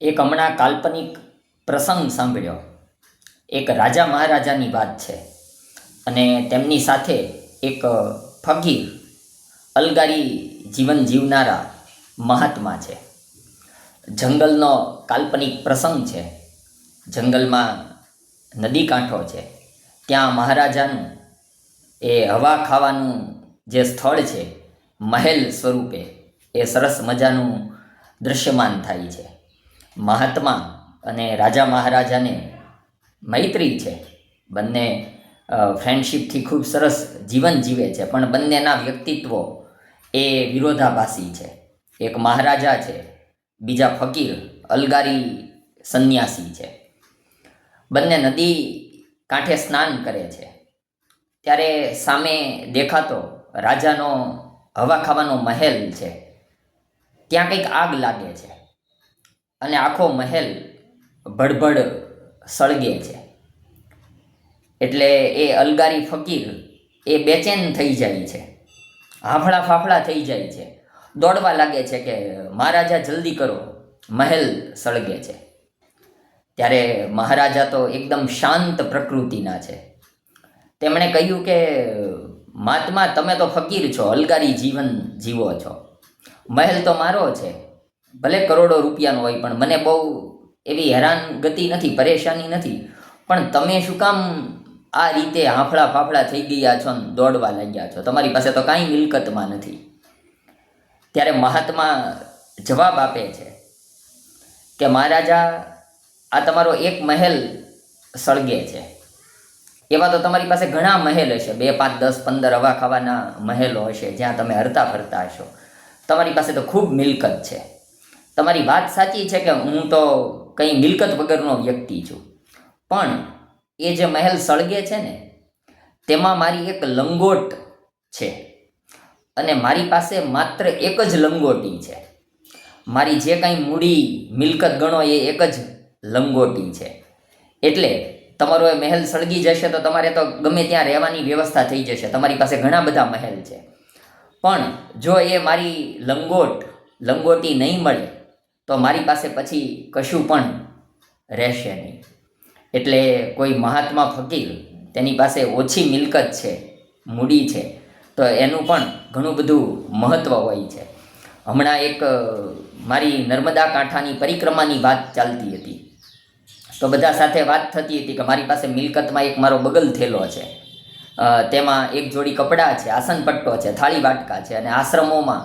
એક હમણાં કાલ્પનિક પ્રસંગ સાંભળ્યો. એક રાજા મહારાજાની વાત છે. અને તેમની સાથે એક ફકીર અલગારી જીવન જીવનારા મહાત્મા છે. જંગલનો કાલ્પનિક પ્રસંગ છે. જંગલમાં નદી કાંઠો છે. ત્યાં મહારાજાનું એ હવા ખાવાનું જે સ્થળ છે, મહેલ સ્વરૂપે એ સરસ મજાનું દૃશ્યમાન થાય છે. મહાત્મા અને રાજા મહારાજાને મૈત્રી છે. બંને ફ્રેન્ડશીપથી ખૂબ સરસ જીવન જીવે છે, પણ બંનેના વ્યક્તિત્વો એ વિરોધાભાસી છે. એક મહારાજા છે, બીજા ફકીર, અલગારી સંન્યાસી છે. બંને નદી કાંઠે સ્નાન કરે છે. ત્યારે સામે દેખાતો રાજાનો હવા ખાવાનો મહેલ છે. ત્યાં કંઈક આગ લાગે છે. અને આખો મહેલ ભડભડ સળગે છે. એટલે એ અલગારી ફકીર એ બેચેન થઈ જાય છે. હાફળા ફાફડા થઈ જાય છે. દોડવા લાગે છે કે મહારાજા જલ્દી કરો, મહેલ સળગે છે. ત્યારે મહારાજા તો એકદમ શાંત પ્રકૃતિના છે. તેમણે કહ્યું કે, મહાત્મા, તમે તો ફકીર છો, અલગારી જીવન જીવો છો. મહેલ તો મારો છે ભલે કરોડો રૂપિયાનો હોય, પણ મને બહુ એવી હેરાન ગતિ નથી, પરેશાની નથી. પણ તમે શું કામ આ રીતે હાંફળા ફાફડા થઈ ગયા છો ને દોડવા લાગ્યા છો? તમારી પાસે તો કાંઈ મિલકતમાં નથી. ત્યારે મહાત્મા જવાબ આપે છે કે મહારાજા, આ તમારો એક મહેલ સળગે છે. એવા તો તમારી પાસે ઘણા મહેલ હશે. બે, પાંચ, દસ, પંદર હવા ખાવાના મહેલો હશે જ્યાં તમે હરતા ફરતા હશો. તમારી પાસે તો ખૂબ મિલકત છે. તમારી વાત સાચી છે કે હું તો કંઈ મિલકત વગરનો વ્યક્તિ છું. પણ એ જે મહેલ સળગે છે ને, તેમાં મારી એક લંગોટ છે. અને મારી પાસે માત્ર એક જ લંગોટી છે. મારી જે કાંઈ મૂડી મિલકત ગણો એ એક જ લંગોટી છે. એટલે તમારો એ મહેલ સળગી જશે તો તમારે તો ગમે ત્યાં રહેવાની વ્યવસ્થા થઈ જશે. તમારી પાસે ઘણા બધા મહેલ છે. પણ જો એ મારી લંગોટ, લંગોટી નહીં મળે તો મારી પાસે પછી કશું પણ રહેશે નહીં. એટલે કોઈ મહાત્મા ફકીર તેની પાસે ઓછી મિલકત છે, મૂડી છે, તો એનું પણ ઘણું બધું મહત્ત્વ હોય છે. હમણાં એક મારી નર્મદા કાંઠાની પરિક્રમાની વાત ચાલતી હતી. તો બધા સાથે વાત થતી હતી કે મારી પાસે મિલકતમાં એક મારો બગલ થેલો છે. તેમાં એક જોડી કપડાં છે આસન પટ્ટો છે, થાળી વાટકા છે અને આશ્રમોમાં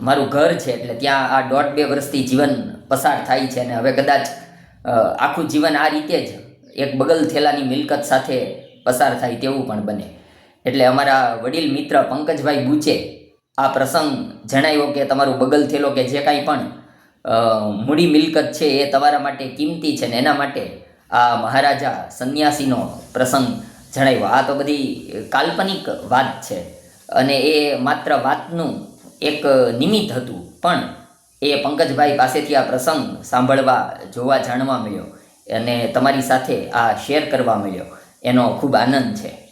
મારું ઘર છે એટલે ત્યાં આ દોઢ બે વર્ષથી જીવન પસાર થાય છે અને હવે કદાચ આખું જીવન આ રીતે જ એક બગલ થેલાની મિલકત સાથે પસાર થાય તેવું પણ બને. એટલે અમારા વડીલ મિત્ર પંકજભાઈ બુચે આ પ્રસંગ જણાવ્યો કે તમારું બગલ થેલો કે જે કાંઈ પણ મૂડી મિલકત છે એ તમારા માટે કિંમતી છે ને એના માટે આ મહારાજા સંન્યાસીનો પ્રસંગ જણાવ્યો. આ તો બધી કાલ્પનિક વાત છે અને એ માત્ર વાતનું એક નિમિત્ત હતું. પણ એ પંકજભાઈ પાસેથી આ પ્રસંગ સાંભળવા, જોવા જાણવા મળ્યો અને તમારી સાથે આ શેર કરવા મળ્યો. એનો ખૂબ આનંદ છે.